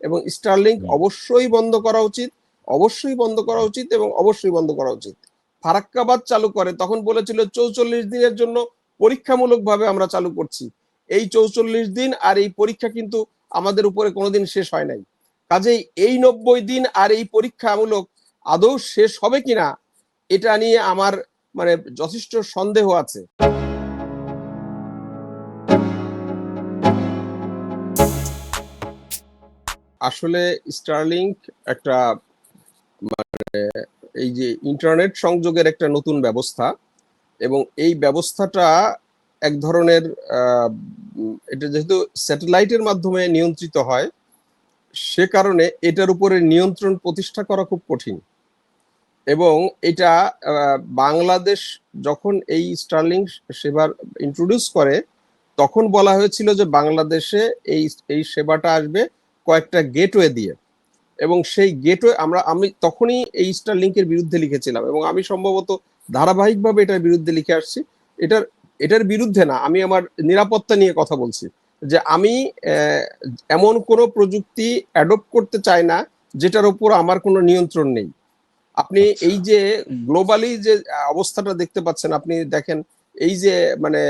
এবং স্টারলিংক। অবশ্যই বন্ধ করা উচিত অবশ্যই বন্ধ করা উচিত এবং অবশ্যই বন্ধ করা উচিত। ফারাক্কাবাদ চালু করে তখন বলেছিল চৌচল্লিশ দিনের জন্য পরীক্ষামূলকভাবে আমরা চালু করছি। এই চৌচল্লিশ দিন আর এই পরীক্ষা কিন্তু আমাদের উপরে কোনোদিন শেষ হয় নাই। কাজেই এই নব্বই দিন আর এই পরীক্ষামূলক আদৌ শেষ হবে কিনা এটা নিয়ে আমার মানে যথেষ্ট সন্দেহ আছে। আসলে স্টারলিংক একটা মানে এই যে ইন্টারনেট সংযোগের একটা নতুন ব্যবস্থা এবং এই ব্যবস্থাটা এক ধরনের এটা যেহেতু স্যাটেলাইটের মাধ্যমে নিয়ন্ত্রিত হয়, সে কারণে এটার উপরে নিয়ন্ত্রণ প্রতিষ্ঠা করা খুব কঠিন। এবং এটা বাংলাদেশ যখন এই স্টারলিং সেবার ইন্ট্রোডিউস করে, তখন বলা হয়েছিল যে বাংলাদেশে এই এই সেবাটা আসবে কয়েকটা গেটওয়ে দিয়ে। এবং সেই গেটওয়ে আমরা আমি তখনই এই স্টারলিংকের বিরুদ্ধে লিখেছিলাম এবং আমি সম্ভবত ধারাবাহিকভাবে এটার বিরুদ্ধে লিখে আসছি। এটার এটার বিরুদ্ধে না আমি আমার নিরাপত্তা নিয়ে কথা বলছি। যে আমি এমন কোনো প্রযুক্তি অ্যাডপ্ট করতে চাই না যেটার উপর আমার কোনো নিয়ন্ত্রণ নেই। আপনি আচ্ছা। এই যে গ্লোবালি যে অবস্থাটা দেখতে পাচ্ছেন আপনি দেখেন এই যে মানে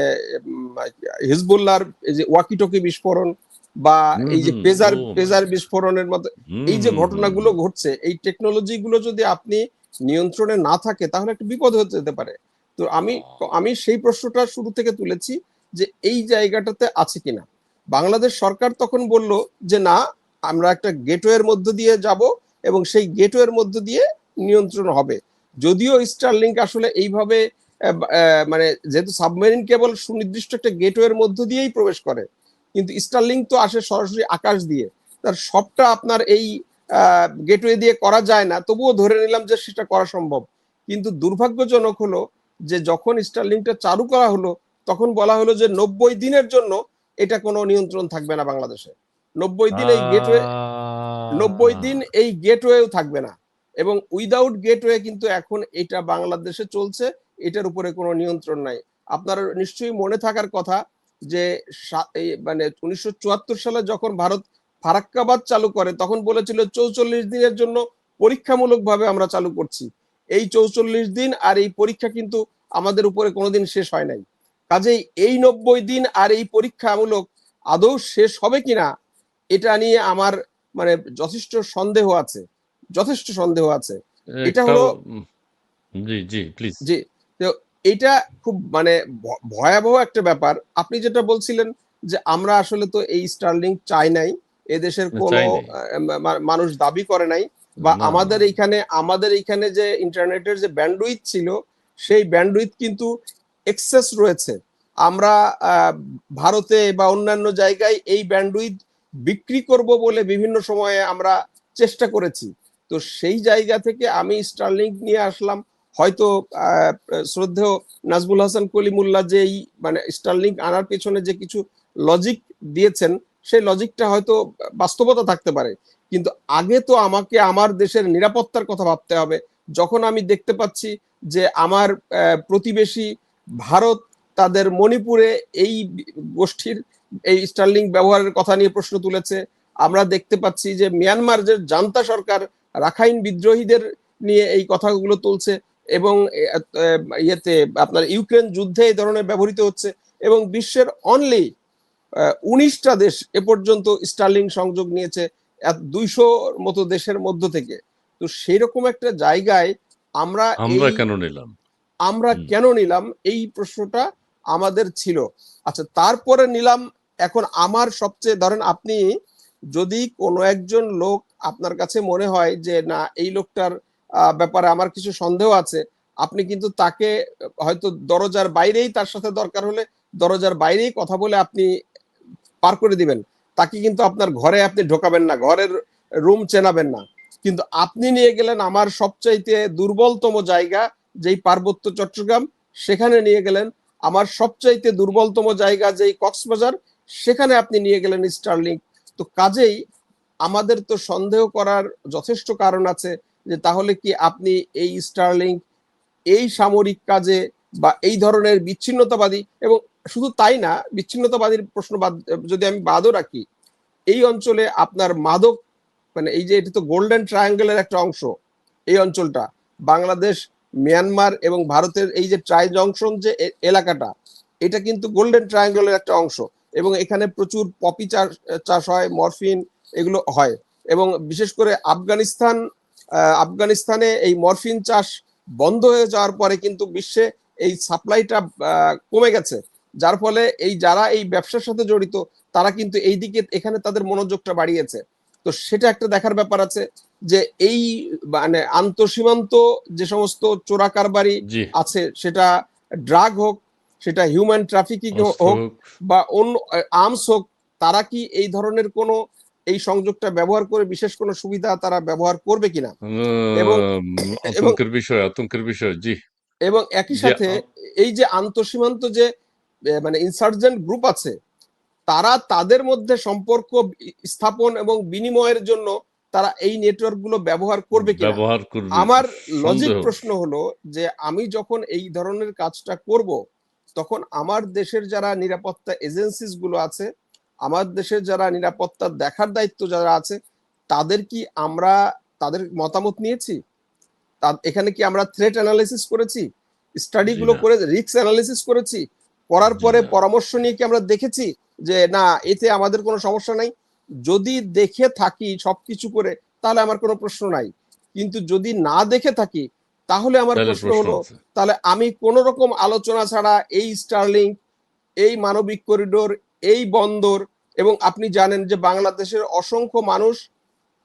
হিজবুল্লাহর এই যে ওয়াকিটকি বিস্ফোরণ বা এই যে পেজার পেজার বিস্ফোরণের মতো এই যে ঘটনাগুলো ঘটছে এই টেকনোলজি গুলো যদি আপনি নিয়ন্ত্রণে না থাকে তাহলে একটা বিপদ হতে যেতে পারে। তো আমি আমি সেই প্রশ্নটা শুরু থেকে তুলেছি যে এই জায়গাটাতে আছে কিনা। বাংলাদেশ সরকার তখন বলল যে না আমরা একটা গেটওয়ের মধ্য দিয়ে যাব এবং সেই গেটওয়ের মধ্য দিয়ে নিয়ন্ত্রণ হবে। যদিও স্টারলিংক আসলে এইভাবে মানে যেহেতু সাবমেরিন কেবল সুনির্দিষ্ট একটা গেটওয়ের মধ্য দিয়েই প্রবেশ করে কিন্তু স্টারলিংক তো আসে সরাসরি আকাশ দিয়ে। তার সবটা আপনার এই গেটওয়ে দিয়ে করা যায় না তবুও ধরে নিলাম যে সেটা করা সম্ভব। কিন্তু দুর্ভাগ্যজনক হলো যে যখন স্টারলিংকটা চালু করা হলো তখন বলা হলো যে নব্বই দিনের জন্য এটা কোনো নিয়ন্ত্রণ থাকবে না বাংলাদেশে। নব্বই দিন এই গেটওয়ে নব্বই দিন এই গেটওয়েও থাকবে না। এবং উইদাউট গেটওয়ে কিন্তু এখন এটা বাংলাদেশে চলছে এটার উপরে কোনো নিয়ন্ত্রণ নাই। আপনার নিশ্চয়ই মনে থাকার কথা যে মানে উনিশশো চুয়াত্তর সালে যখন ভারত ফারাক্কাবাদ চালু করে তখন বলেছিল চৌচল্লিশ দিনের জন্য পরীক্ষামূলকভাবে আমরা চালু করছি। এই চৌচল্লিশ দিন আর এই পরীক্ষা কিন্তু আমাদের উপরে কোনোদিন শেষ হয় নাই। কাজেই এই নব্বই দিন আর এই পরীক্ষামূলক আদৌ শেষ হবে কিনা এটা নিয়ে আমার মানে যথেষ্ট সন্দেহ আছে। যথেষ্ট সন্দেহ আছে। এটা হলো- জি জি প্লিজ তো এটা খুব মানে ভয়াবহ একটা ব্যাপার। আপনি যেটা বলছিলেন যে আমরা আসলে তো এই স্টার্লিং চাই নাই এদেশের কোনো মানুষ দাবি করে নাই বা আমাদের। এইখানে আমাদের এইখানে যে ইন্টারনেটের যে ব্যান্ডউইথ ছিল সেই ব্যান্ডউইথ কিন্তু এক্সেস রয়েছে। আমরা ভারতে বা অন্যান্য জায়গায় এই ব্যান্ডউইথ বিক্রি করব বলে বিভিন্ন সময়ে আমরা চেষ্টা করেছি। তো সেই জায়গা থেকে আমি স্টার্লিং নিয়ে আসলাম হয়তো শ্রদ্ধেয় নাজমুল হাসান কলিমুল্লাহ যে এই মানে স্টারলিংক আনার পেছনে যে কিছু লজিক দিয়েছেন, সেই লজিকটা হয়তো বাস্তবতা থাকতে পারে। কিন্তু আগে তো আমাকে আমার দেশের নিরাপত্তার কথা ভাবতে হবে। যখন আমি দেখতে পাচ্ছি যে আমার প্রতিবেশী ভারত তাদের মণিপুরে এই গোষ্ঠীর, এই স্টার্লিং ব্যবহারের কথা নিয়ে প্রশ্ন তুলেছে, আমরা দেখতে পাচ্ছি যে মিয়ানমার যে জান্তা সরকার, রাখাইন বিদ্রোহীদের নিয়ে এই কথাগুলো তুলছে এবং ইয়েতে আপনার ইউক্রেন যুদ্ধে এই ধরনের ব্যবহৃত হচ্ছে এবং বিশ্বের অনলি উনিশটা দেশ এ পর্যন্ত স্টার্লিং সংযোগ নিয়েছে দুইশোর মতো দেশের মধ্য থেকে। তো সেই রকম একটা জায়গায় আমরা আমরা কেন নিলাম? আমরা কেন নিলাম? এই প্রশ্নটা আমাদের ছিল। আচ্ছা তারপরে নিলাম এখন আমার সবচেয়ে ধরেন আপনি যদি কোনো একজন লোক আপনার কাছে মনে হয় যে না এই লোকটার আহ, ব্যাপারে আমার কিছু সন্দেহ আছে। আপনি কিন্তু তাকে, হয়তো দরজার বাইরেই তার সাথে দরকার হলে দরজার বাইরেই কথা বলে আপনি পার করে দিবেন। তাকে কিন্তু আপনার ঘরে আপনি ঢোকাবেন না, ঘরের রুম চেনাবেন না। কিন্তু আপনি নিয়ে গেলেন আমার সবচাইতে দুর্বলতম জায়গা, যেই পার্বত্য চট্টগ্রাম, সেখানে নিয়ে গেলেন। আমার সবচাইতে দুর্বলতম জায়গা যেই কক্সবাজার, সেখানে আপনি নিয়ে গেলেন স্টারলিং তো কাজেই আমাদের তো সন্দেহ করার যথেষ্ট কারণ আছে। যে তাহলে কি আপনি এই স্টারলিং এই সামরিক কাজে বা এই ধরনের বিচ্ছিন্নতাবাদী এবং শুধু তাই না, বিচ্ছিন্নতাবাদীর প্রশ্ন বাদ, যদি আমি বাদও রাখি, এই অঞ্চলে আপনার মাদক মানে এই যে এটি তো গোল্ডেন ট্রায়াঙ্গেলের একটা অংশ, এই অঞ্চলটা, বাংলাদেশ মিয়ানমার এবং ভারতের এই যে ট্রাই জংশন যে এলাকাটা, এটা কিন্তু গোল্ডেন ট্রায়াঙ্গেলের একটা অংশ এবং এখানে প্রচুর পপি চাষ চাষ হয়, মরফিন এগুলো হয় এবং বিশেষ করে আফগানিস্তান আফগানিস্তানে এই মরফিন চাষ বন্ধ হয়ে যাওয়ার পরে কিন্তু বিশ্বে এই সাপ্লাইটা কমে গেছে। যার ফলে এই যারা এই ব্যবসার সাথে জড়িত তারা কিন্তু এই দিকে এখানে তাদের মনোযোগটা বাড়িয়েছে। তো সেটা একটা দেখার ব্যাপার আছে যে এই মানে আন্তঃসীমান্ত যে সমস্ত চোরা কারবারি আছে সেটা ড্রাগ হোক সেটা হিউম্যান ট্রাফিকিং হোক হোক। বা অন্য আর্মস হোক তারা কি এই ধরনের কোনো এই সংযোগটা ব্যবহার করে বিশেষ কোনো সুবিধা তারা ব্যবহার করবে কিনা? এবং- আতঙ্কের বিষয় আতঙ্কের বিষয় জি। এবং একই সাথে এই যে আন্তঃসীমান্ত যে মানে ইনসার্জেন্ট গ্রুপ আছে তারা তাদের মধ্যে সম্পর্ক স্থাপন এবং বিনিময়ের জন্য তারা এই নেটওয়ার্কগুলো ব্যবহার করবে কিনা? ব্যবহার করবে। আমার লজিক প্রশ্ন হলো যে আমি যখন এই ধরনের কাজটা করব তখন আমার দেশের যারা নিরাপত্তা এজেন্সিসগুলো আছে আমার দেশের যারা নিরাপত্তা দেখার দায়িত্ব যারা আছে তাদের কি আমরা তাদের মতামত নিয়েছি? এখানে কি আমরা থ্রেট অ্যানালাইসিস করেছি? স্টাডি গুলো করে রিস্ক অ্যানালাইসিস করেছি? করার পরে পরামর্শ নিয়ে কি আমরা দেখেছি যে না এতে আমাদের কোনো সমস্যা নাই? যদি দেখে থাকি সবকিছু করে তাহলে আমার কোনো প্রশ্ন নাই। কিন্তু যদি না দেখে থাকি তাহলে আমার প্রশ্ন প্রশ্ন হলো তাহলে আমি কোন রকম আলোচনা ছাড়া এই স্টার্লিং এই মানবিক করিডোর এই বন্দর এবং আপনি জানেন যে বাংলাদেশের অসংখ্য মানুষ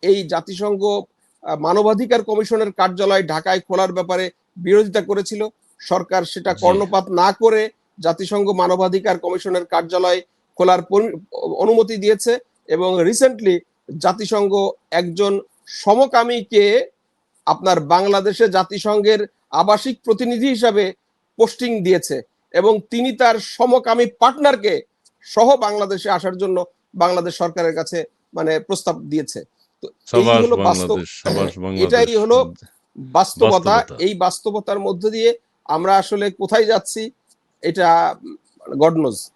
এই জাতিসংঘ মানবাধিকার কমিশনের কার্যালয় ঢাকায় খোলার ব্যাপারে বিরোধিতা করেছিল। সরকার সেটা কর্ণপাত না করে জাতিসংঘ মানবাধিকার কমিশনের কার্যালয় খোলার অনুমতি দিয়েছে এবং রিসেন্টলি জাতিসংঘ একজন সমকামীকে আপনার বাংলাদেশে জাতিসংঘের আবাসিক প্রতিনিধি হিসাবে পোস্টিং দিয়েছে এবং তিনি তার সমকামী পার্টনারকে সহ বাংলাদেশে আসার জন্য বাংলাদেশ সরকারের কাছে মানে প্রস্তাব দিয়েছে। তো এই হলো বাস্তব বাংলাদেশ এটাই হলো বাস্তবতা। বাস্তবতা। এই বাস্তবতার মধ্যে দিয়ে আমরা আসলে কোথায় যাচ্ছি এটা গড নোজ